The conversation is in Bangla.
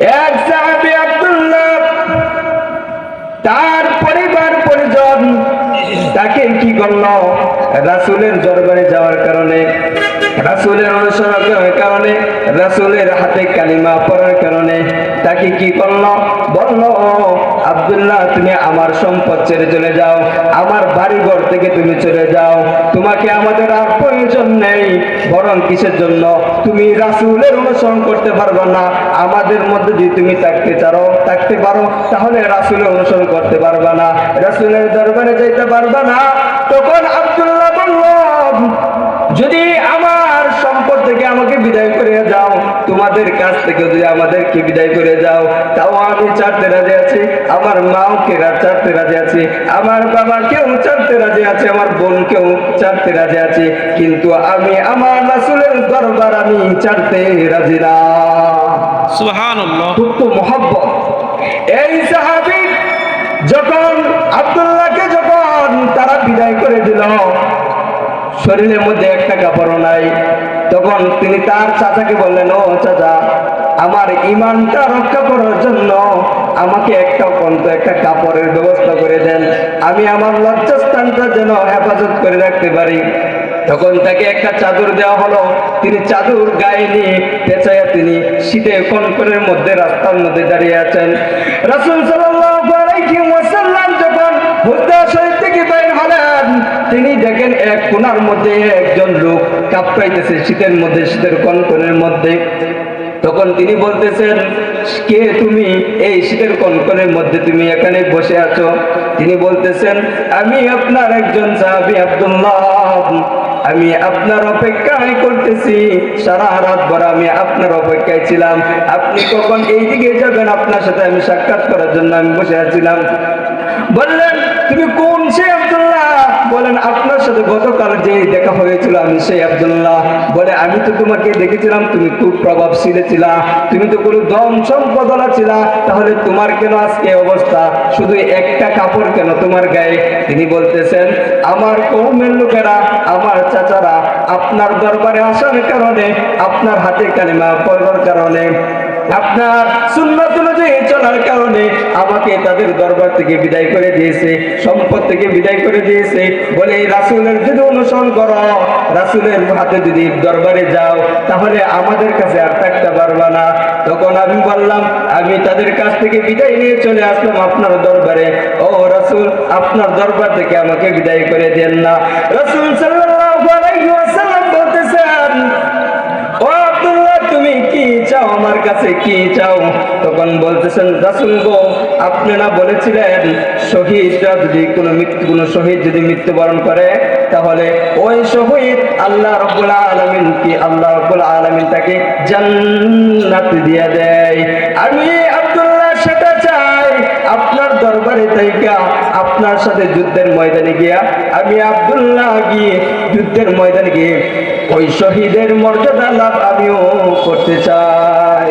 এক সাহাবী আব্দুল্লাহ, তার পরিবার পরিজন তাকে কি করল? রাসূলের দরবারে যাওয়ার কারণে, রাসূলের অনুসরণের কারণে, রাসূলের হাতে কালিমা পড়ার কারণে তাকে কি করল? বলল, আব্দুল্লাহ, তুমি আমার সম্পদ ছেড়ে চলে যাও, আমার বাড়ি ঘর থেকে তুমি চলে যাও, তোমাকে আমাদের প্রয়োজন নেই, বরং কিসের জন্য? তুমি রাসুলের অনুসরণ করতে পারবে না। আমাদের মধ্যে যদি তুমি থাকতে চারো, থাকতে পারো, তাহলে রাসুলের অনুসরণ করতে পারবে না। রাসুলের দরবারে যাইতে পারবে না। তখন আব্দুল্লাহ বলল, যদি আমার সম্পদ থেকে আমাকে বিদায় করে যাও তোমাদের কাছ থেকে যদি আমাদেরকে বিদায় করে যাও তাও আমি চারতে রাজি আছি আমার মাও কেরা চারতে রাজি আছি আমার বাবা কেউ চারতে রাজি আছে আমার বোনকেও চারতে রাজি আছে কিন্তু আমি আমার রাসূলের দরবার আমি চারতে রাজি না। সুবহানাল্লাহ। খুব তো মহব্বত। এই সাহাবি যখন আব্দুল্লাহকে যখন তারা বিদায় করে দিল শরীরের মধ্যে একটা কাপড়ও নাই তখন তিনি তার চাচাকে বললেন, ও চাচা, আমার ইমানটা রক্ষা করার জন্য আমাকে একটা পন্ত একটা কাপড়ের ব্যবস্থা করে দেন। আমি আমার লজ্জাস্থানটা যেন হেফাজত করে রাখতে পারি। তখন তাকে একটা চাদর দেওয়া হলো। তিনি চাদর গায়ে নিয়ে পেঁচাইয়া তিনি শীতে কনকনের মধ্যে রাস্তার মধ্যে দাঁড়িয়ে আছেন। রাসূল ওয়াসাল্লাম যখন হুদ্দা শরীফ থেকে বের হলেন, তিনি দেখেন এক কোণার মধ্যে একজন লোক কাঁপড়াইতেছে শীতের মধ্যে, শীতের কনকনের মধ্যে। তখন তিনি বলতেছেন, কে তুমি? এই শীতের কনকনের মধ্যে তুমি এখানে বসে আছো? তিনি বলতেছেন, আমি আপনার একজন সাহাবী আব্দুল্লাহ। আমি আপনার অপেক্ষায় করতেছি। সারা রাত ভর আমি আপনার অপেক্ষায় ছিলাম। আপনি কখন এই দিকে যাবেন? আপনার সাথে আমি সাক্ষাৎ করার জন্য আমি বসে আছিলাম। বললেন তুমি কোন সে আব্দুল্লাহ বলেন আপনার সাথে গতকাল যে দেখা হয়েছিল আমি সেই আব্দুল্লাহ। বলে, আমি তো তোমাকে দেখেছিলাম, তুমি খুব প্রভাবশীল ছিলা, তুমি তো কোনো দম সম্পদলা ছিলা, তাহলে তোমার কেন আজকে অবস্থা? শুধু একটা কাপড় কেন তোমার গায়ে? তিনি বলতেছেন, আমার কৌমের লোকেরা, আমার চাচারা, আপনার দরবারে আসার কারণে, আপনার হাতে কালিমা পড়ার কারণে, আপনার সুন্নত অনুযায়ী চলার কারণে আমাকে তাদের দরবার থেকে বিদায় করে দিয়েছে, সম্পদ থেকে বিদায় করে দিয়েছে। বলে, এই রাসূলের যদি অনুসরণ করো, রাসূলের হাতে যদি দরবারে যাও, তাহলে আমাদের কাছে আর থাকতে পারবা না। তখন আমি বললাম, আমি তাদের কাছ থেকে বিদায় নিয়ে চলে আসলাম আপনার দরবারে। ও রাসূল, আপনার দরবার থেকে আমাকে বিদায় করে দেন না। রাসূল সাল্লাল্লাহু আলাইহি ওয়াসাল্লাম বলতেছেন, ও আব্দুল্লাহ, তুমি কি চাও কাছে কি চাও? তখন বলতেছেন, রাসুল গো, আপনি না বলেছিলেন, শহীদরা যদি কোনো মৃত্যু, কোনো শহীদ যদি মৃত্যুবরণ করে, তাহলে ওই শহীদ আল্লাহ রব্বুল আলামিন কি আল্লাহ রব্বুল আলামিন তাকে জান্নাত দিয়ে দেয়? আমি আব্দুল্লাহ সেটা চাই আপনার দরবারে তাইকা আপনার সাথে যুদ্ধের ময়দানে গিয়া, আমি আব্দুল্লাহ গিয়ে যুদ্ধের ময়দানে গিয়ে ওই শহীদের মর্যাদা লাভ আমিও করতে চাই।